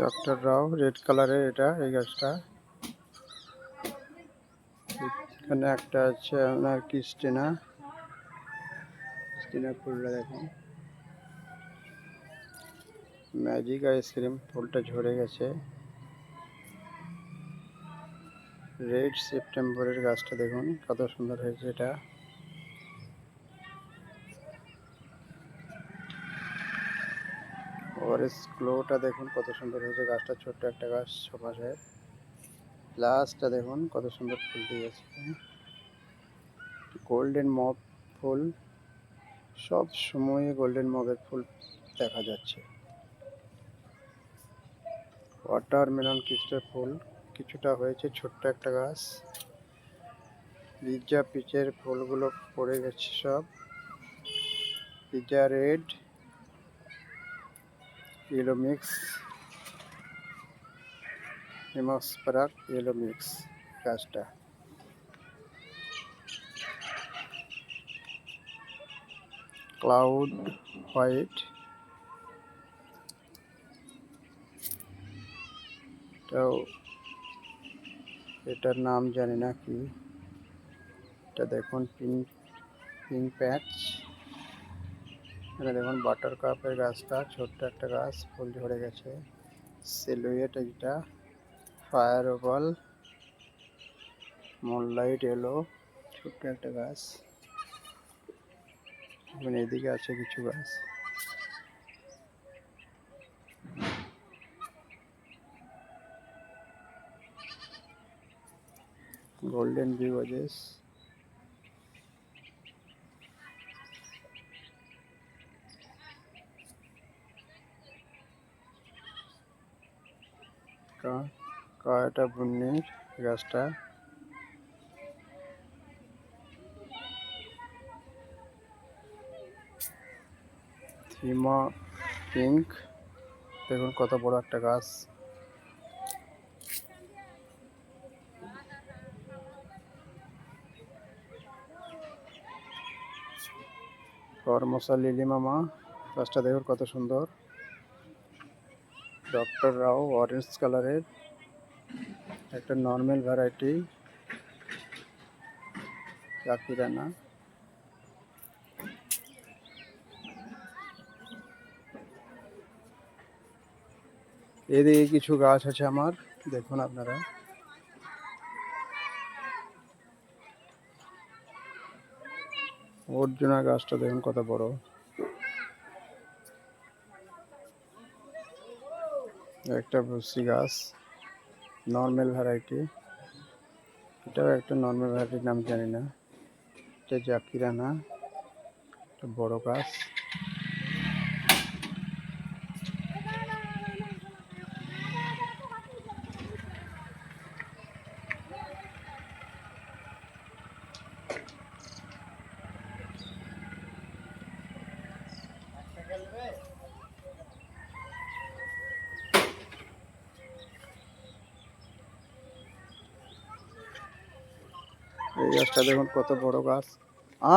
Doctor রাও red কালারের এটা, এই গাছটা। এখানে একটা আছে আপনার ক্রিস্টিনা ক্রিস্টিনা ফুলটা দেখুন। ম্যাজিক আইসক্রিম ফুলটা ঝরে গেছে। রেড সেপ্টেম্বরের গাছটা দেখুন, কত সুন্দর হয়েছে এটা। অরেঞ্জ গ্লোটা দেখুন, কত সুন্দর হয়েছে গাছটা, ছোট্ট একটা গাছ ছপাশে। লাস্টটা দেখুন, কত সুন্দর ফুল দিয়েছে। গোল্ডেন মগ ফুল, সব সময় গোল্ডেন মগের ফুল দেখা যাচ্ছে। ওয়াটারমেলন কিছুটা ফুল, কিছুটা হয়েছে, ছোট্ট একটা গাছ। লিজা পিচের ফুলগুলো পড়ে গেছে সব। লিজা রেড ইয়েলো মিক্স হেমসপারাক ইয়েলো মিক্স গাছটা ক্লাউড হোয়াইট এটাও এটার নাম জানি না কি। এটা দেখুন পিঙ্ক পিঙ্ক প্যাচ এখানে দেখুন বাটার কাপের গাছটা, ছোট্ট একটা গাছ, ফুল ঝরে গেছে। সেলুয়েট এটা ফায়ার ওভাল মুনলাইট এলো ছোট্ট একটা গাছ। এবং এদিকে আছে কিছু গাছ। গোল্ডেন ভিউজেস কয়টা বুনির গাছটা থিমা পিঙ্ক দেখুন কত বড় একটা গাছ। ফরমোসা লিলি মামা গাছটা দেখুন কত সুন্দর। ডক্টর রাও অরেঞ্জ কালারের একটা নর্মাল ভ্যারাইটি চাকিরানা এদিকে কিছু গাছ আছে আমার, দেখুন আপনারা। অর্জুনা গাছটা দেখুন কত বড়। একটা ভুসি গাছ নর্মাল ভ্যারাইটি এটাও একটা নর্মাল ভ্যারাইটির নাম জানি না। এটা জাকিরানা, একটা বড় গাছ। এই গাছটা দেখুন কত বড় গাছ। আ